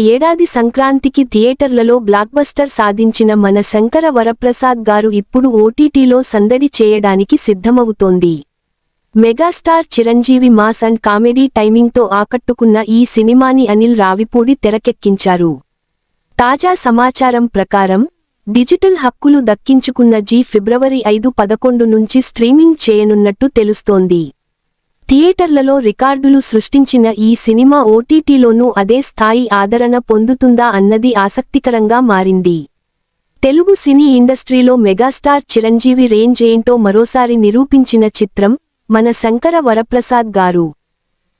ఏడాది సంక్రాంతికి థియేటర్లలో బ్లాక్బస్టర్ సాధించిన మన శంకర వరప్రసాద్ గారు ఇప్పుడు ఓటీటీలో సందడి చేయడానికి సిద్ధమవుతోంది. Megastar Chiranjeevi mass and comedy టైమింగ్తో ఆకట్టుకున్న ఈ సినిమాని అనిల్ రావిపూడి తెరకెక్కించారు. తాజా సమాచారం ప్రకారం డిజిటల్ హక్కులు దక్కించుకున్న జీ ఫిబ్రవరి ఐదు పదకొండు నుంచి స్ట్రీమింగ్ చేయనున్నట్టు తెలుస్తోంది. థియేటర్లలో రికార్డులు సృష్టించిన ఈ సినిమా ఓటీటీలోనూ అదే స్థాయి ఆదరణ పొందుతుందా అన్నది ఆసక్తికరంగా మారింది. తెలుగు సినీ ఇండస్ట్రీలో మెగాస్టార్ చిరంజీవి రేంజ్ ఏంటో మరోసారి నిరూపించిన చిత్రం మన శంకర వరప్రసాద్ గారు.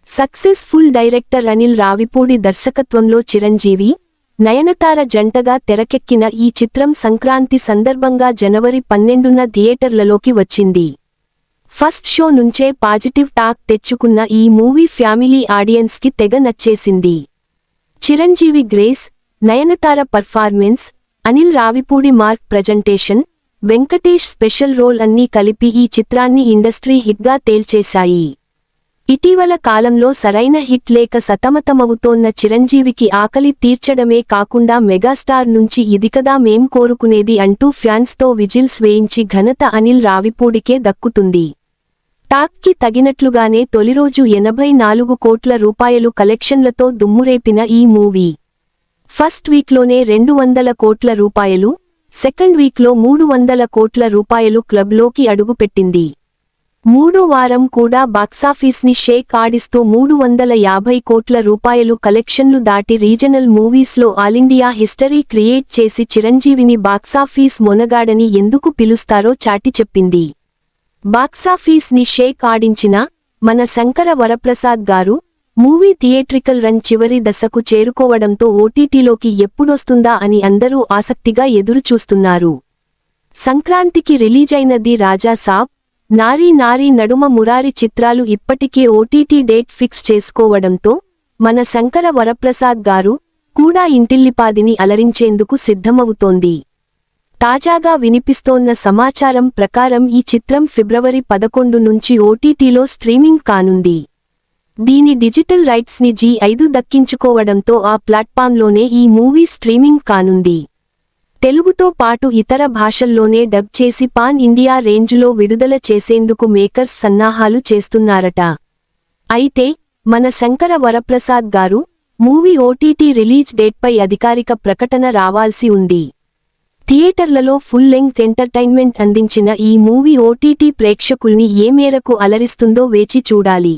సక్సెస్ఫుల్ డైరెక్టర్ అనిల్ రావిపూడి దర్శకత్వంలో చిరంజీవి నయనతార జంటగా తెరకెక్కిన ఈ చిత్రం సంక్రాంతి సందర్భంగా జనవరి పన్నెండున థియేటర్లలోకి వచ్చింది. ఫస్ట్ షో నుంచే పాజిటివ్ టాక్ తెచ్చుకున్న ఈ మూవీ ఫ్యామిలీ ఆడియన్స్కి తెగ నచ్చేసింది. Chiranjeevi grace Nayanthara performance Anil Ravipudi mark presentation Venkatesh special role అన్నీ కలిపి ఈ చిత్రాన్ని ఇండస్ట్రీ హిట్గా తేల్చేశాయి. ఇటీవల కాలంలో సరైన హిట్ లేక సతమతమవుతోన్న చిరంజీవికి ఆకలి తీర్చడమే కాకుండా మెగాస్టార్ నుంచి ఇదికదా మేం కోరుకునేది అంటూ ఫ్యాన్స్తో విజిల్స్ వేయించి ఘనత అనిల్ రావిపూడికే దక్కుతుంది. టాక్కి తగినట్లుగానే తొలిరోజు ఎనభై నాలుగు కోట్ల రూపాయలు కలెక్షన్లతో దుమ్మురేపిన ఈ మూవీ. ఫస్ట్ వీక్లోనే రెండు వందల కోట్ల రూపాయలు సెకండ్ వీక్లో మూడు వందల కోట్ల రూపాయలు క్లబ్లోకి అడుగుపెట్టింది. మూడో వారం కూడా బాక్సాఫీస్ని షేక్ ఆడిస్తూ మూడు వందల యాభై కోట్ల రూపాయలు కలెక్షన్లు దాటి రీజనల్ మూవీస్లో ఆలిండియా హిస్టరీ క్రియేట్ చేసి చిరంజీవిని బాక్సాఫీస్ మొనగాడని ఎందుకు పిలుస్తారో చాటి చెప్పింది. బాక్సాఫీస్ని షేక్ ఆడించిన మన శంకర వరప్రసాద్ గారు మూవీ థియేట్రికల్ రన్ చివరి దశకు చేరుకోవడంతో ఓటీటీలోకి ఎప్పుడొస్తుందా అని అందరూ ఆసక్తిగా ఎదురుచూస్తున్నారు. సంక్రాంతికి రిలీజైనది రాజా సాబ్ నారీ నారీ నడుమ మురారి చిత్రాలు ఇప్పటికే ఓటీటీ డేట్ ఫిక్స్ చేసుకోవడంతో మన శంకర వరప్రసాద్ గారు కూడా ఇంటిల్లిపాదిని అలరించేందుకు సిద్ధమవుతోంది. తాజాగా వినిపిస్తోన్న సమాచారం ప్రకారం ఈ చిత్రం ఫిబ్రవరి పదకొండు నుంచి ఓటీటీలో స్ట్రీమింగ్ కానుంది. దీని డిజిటల్ రైట్స్ని జీ ఐదు దక్కించుకోవడంతో ఆ ప్లాట్ఫామ్లోనే ఈ మూవీ స్ట్రీమింగ్ కానుంది. తెలుగుతో పాటు ఇతర భాషల్లోనే డబ్ చేసి పాన్ ఇండియా రేంజ్లో విడుదల చేసేందుకు మేకర్స్ సన్నాహాలు చేస్తున్నారట. అయితే మన శంకర వరప్రసాద్ గారు మూవీ ఓటీటీ రిలీజ్ డేట్పై అధికారిక ప్రకటన రావాల్సి ఉంది. థియేటర్లలో ఫుల్ లెంగ్త్ ఎంటర్టైన్మెంట్ అందించిన ఈ మూవీ ఓటీటీ ప్రేక్షకుల్ని ఏ మేరకు అలరిస్తుందో వేచి చూడాలి.